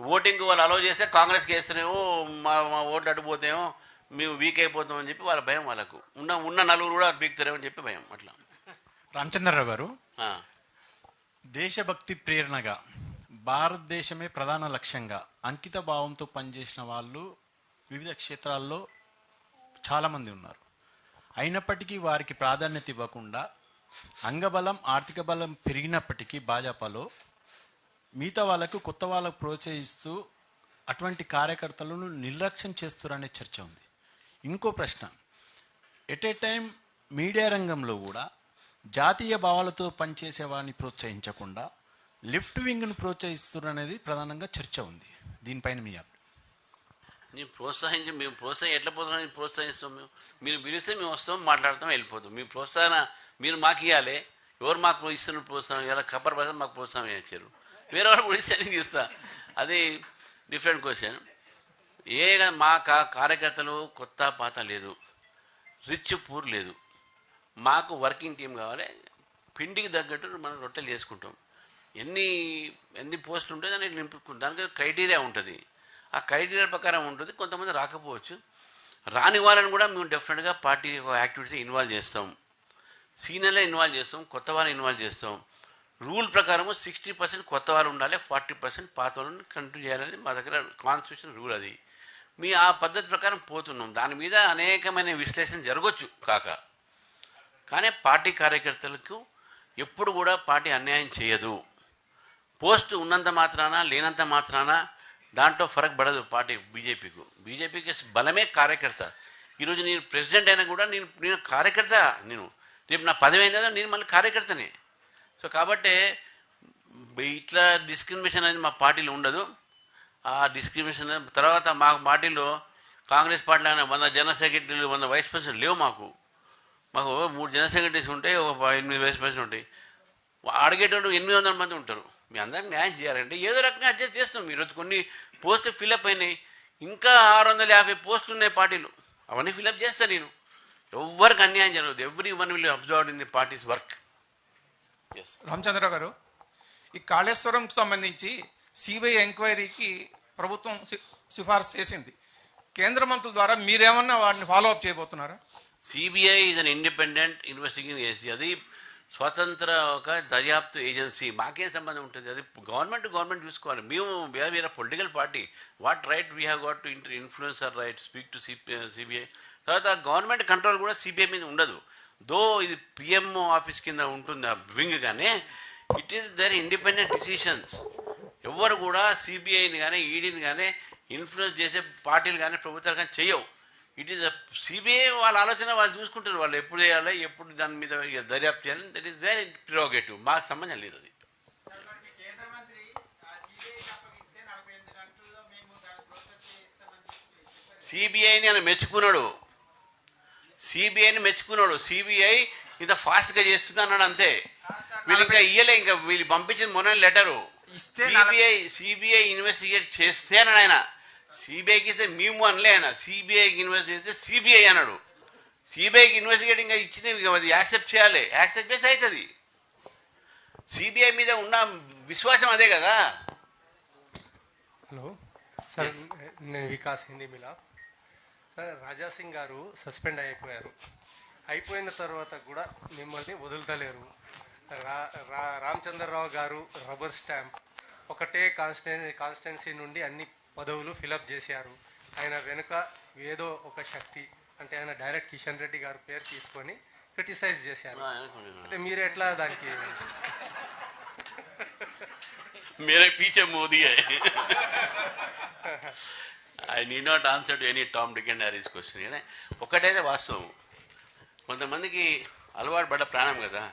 Voting వాళ్ళు allow చేస్తే కాంగ్రెస్కి వేస్తేనేమో మా మా ఓట్లు అడ్డుపోతేమో మేము వీక్ అయిపోతామని చెప్పి వాళ్ళ భయం వాళ్ళకు. ఉన్న ఉన్న నలుగురు కూడా పీకుతారేమో అని చెప్పి భయం అట్లా. రామచంద్రరావు గారు. దేశభక్తి ప్రేరణగా భారతదేశమే ప్రధాన లక్ష్యంగా అంకిత భావంతో పనిచేసిన వాళ్ళు వివిధ క్షేత్రాల్లో చాలామంది ఉన్నారు. అయినప్పటికీ వారికి ప్రాధాన్యత ఇవ్వకుండా అంగబలం ఆర్థిక బలం పెరిగినప్పటికీ భాజపాలో మిగతా వాళ్ళకు కొత్త వాళ్ళకు ప్రోత్సహిస్తూ అటువంటి కార్యకర్తలను నిర్లక్ష్యం చేస్తున్నారనే చర్చ ఉంది. ఇంకో ప్రశ్న. ఎట్ ఏ టైం మీడియా రంగంలో కూడా జాతీయ భావాలతో పనిచేసే వారిని ప్రోత్సహించకుండా లిఫ్ట్ వింగ్ను ప్రోత్సహిస్తున్నారనేది ప్రధానంగా చర్చ ఉంది. దీనిపైన మీ అభిప్రాయం. నేను ప్రోత్సహించి మేము ప్రోత్సహం ఎట్లా పోతున్నాం ప్రోత్సహిస్తాం మేము? మీరు పిలిస్తే మేము వస్తాం మాట్లాడతాం వెళ్ళిపోతాం. మీ ప్రోత్సాహన మీరు మాకు ఇవ్వాలి ఎవరు మాకు ఇస్తున్న ప్రోత్సాహం ఇలా ఖబర్ పడితే మాకు ప్రోత్సాహం ఇచ్చారు. వేరే వాళ్ళు కూడా ఇస్తా అది డిఫరెంట్ క్వశ్చన్. ఏ మా కార్యకర్తలు కొత్త పాత లేదు. రిచ్ పూర్ లేదు. మాకు వర్కింగ్ టీం కావాలి. పిండికి తగ్గట్టు మనం రొట్టెలు చేసుకుంటాం. ఎన్ని ఎన్ని పోస్టులు ఉంటే దాన్ని నింపుకుంటాం దానికి క్రైటీరియా ఉంటుంది. ఆ క్రైటీరియా ప్రకారం ఉంటుంది. కొంతమంది రాకపోవచ్చు. రాని వాళ్ళని కూడా మేము డెఫినెట్గా పార్టీ యాక్టివిటీస్ ఇన్వాల్వ్ చేస్తాం. సీనియర్లే ఇన్వాల్వ్ చేస్తాం. కొత్త వాళ్ళని ఇన్వాల్వ్ చేస్తాం. రూల్ ప్రకారము సిక్స్టీ పర్సెంట్ కొత్త వాళ్ళు ఉండాలి ఫార్టీ పర్సెంట్ పాత వాళ్ళని కంటిన్యూ చేయాలని మా దగ్గర కాన్స్టిట్యూషన్ రూల్ అది. మీ ఆ పద్ధతి ప్రకారం పోతున్నాం. దాని మీద అనేకమైన విశ్లేషణ జరగవచ్చు కాక. కానీ పార్టీ కార్యకర్తలకు ఎప్పుడు కూడా పార్టీ అన్యాయం చేయదు. పోస్ట్ ఉన్నంత మాత్రాన లేనంత మాత్రాన దాంట్లో ఫరక్ పడదు పార్టీ బీజేపీకు. బీజేపీకి బలమే కార్యకర్త. ఈరోజు నేను ప్రెసిడెంట్ అయినా కూడా నేను నేను కార్యకర్త నేను. రేపు నా పదవి అయిన నేను మళ్ళీ కార్యకర్తనే. సో కాబట్టి ఇట్లా డిస్క్రిమినేషన్ అనేది మా పార్టీలో ఉండదు. ఆ డిస్క్రిమినేషన్ తర్వాత మా పార్టీలో కాంగ్రెస్ పార్టీలో అయినా వంద జనరల్ సెక్రటరీలు వంద వైస్ ప్రెసిడెంట్ లేవు మాకు. మాకు మూడు జనరల్ సెక్రటరీస్ ఉంటాయి ఒక ఎనిమిది వైస్ ప్రెసిడెంట్ ఉంటాయి. అడిగేటోళ్ళు ఎనిమిది వందల మంది ఉంటారు. మీ అందరికి న్యాయం చేయాలంటే ఏదో రకంగా అడ్జస్ట్ చేస్తున్నాం. ఈరోజు కొన్ని పోస్టులు ఫిలప్ అయినాయి. ఇంకా ఆరు వందల యాభై పోస్టులు ఉన్నాయి పార్టీలు. అవన్నీ ఫిలప్ చేస్తా నేను. ఎవ్వరికి అన్యాయం జరగదు. Every one will observe in the parties work Ramachandra Rao గారు ఈ కాళేశ్వరంకు సంబంధించి సిబిఐ ఎంక్వైరీకి ప్రభుత్వం సిఫార్సు చేసింది. కేంద్ర మంత్రుల ద్వారా మీరేమన్నా వాటిని follow up చేయబోతున్నారా? CBI is an independent investigation agency అది స్వతంత్ర ఒక దర్యాప్తు ఏజెన్సీ మాకేం సంబంధం ఉంటుంది? అది గవర్నమెంట్ గవర్నమెంట్ చూసుకోవాలి. మేము we are political party what right we have got to inter influence or right speak to CBI తర్వాత గవర్నమెంట్ కంట్రోల్ కూడా సిబిఐ మీద ఉండదు. దో ఇది పిఎంఓ ఆఫీస్ కింద ఉంటుంది ఆ వింగ్ కానీ it is their independent decisions ఎవరు కూడా సిబిఐని కానీ ఈడీని కానీ ఇన్ఫ్లుయెన్స్ చేసే పార్టీలు కానీ ప్రభుత్వాలు కానీ చేయవు. ఇట్ ఈస్ సిబిఐ వాళ్ళ ఆలోచన వాళ్ళు చూసుకుంటారు. వాళ్ళు ఎప్పుడు చేయాలి ఎప్పుడు దాని మీద దర్యాప్తు చేయాలి దట్ ఈస్ దేర్ ప్రిరోగేటివ్ మాకు సంబంధం లేదు అది. సిబిఐని ఆయన మెచ్చుకున్నాడు. సిబిఐని మెచ్చుకున్నాడు. సిబిఐ ఇంత ఫాస్ట్గా చేస్తుంది అన్నాడు అంతే. వీళ్ళు ఇంకా ఇయ్యలే ఇంకా వీళ్ళు పంపించిన మొన్న లెటరు ఇస్తే సిబిఐ సిబిఐ ఇన్వెస్టిగేట్ చేస్తే అన్నాడు ఆయన. సిబిఐకి ఇస్తే మేము అనలే ఆయన. సిబిఐకి ఇన్వెస్ట్ చేస్తే సిబిఐ అన్నాడు. సిబిఐకి ఇన్వెస్టిగేటింగ్ ఇచ్చిన ఇక అది యాక్సెప్ట్ చేయాలి. యాక్సెప్ట్ చేసి అవుతుంది సిబిఐ మీద ఉన్న విశ్వాసం అదే కదా. హలో సార్ నేను వికాస్ హిందీ మిలా. సార్ రాజా సింగ్ గారు సస్పెండ్ అయిపోయారు అయిపోయిన తర్వాత కూడా మిమ్మల్ని వదులుతలేరు రా రా రామచంద్రరావు గారు రబ్బర్ స్టాంప్ ఒకటే కాన్స్టిట్యూ కాన్స్టిట్యున్సీ నుండి అన్ని పదవులు ఫిలప్ చేశారు ఆయన వెనుక ఏదో ఒక శక్తి అంటే ఆయన డైరెక్ట్ కిషన్ రెడ్డి గారు పేరు తీసుకొని క్రిటిసైజ్ చేశారు అంటే మీరు ఎట్లా దానికి मेरे पीछे मोदी है I need not answer to any Tom Dick and Harry's question కానీ ఒకటైతే వాస్తవం. కొంతమందికి అలవాటు పడ్డ ప్రాణం కదా.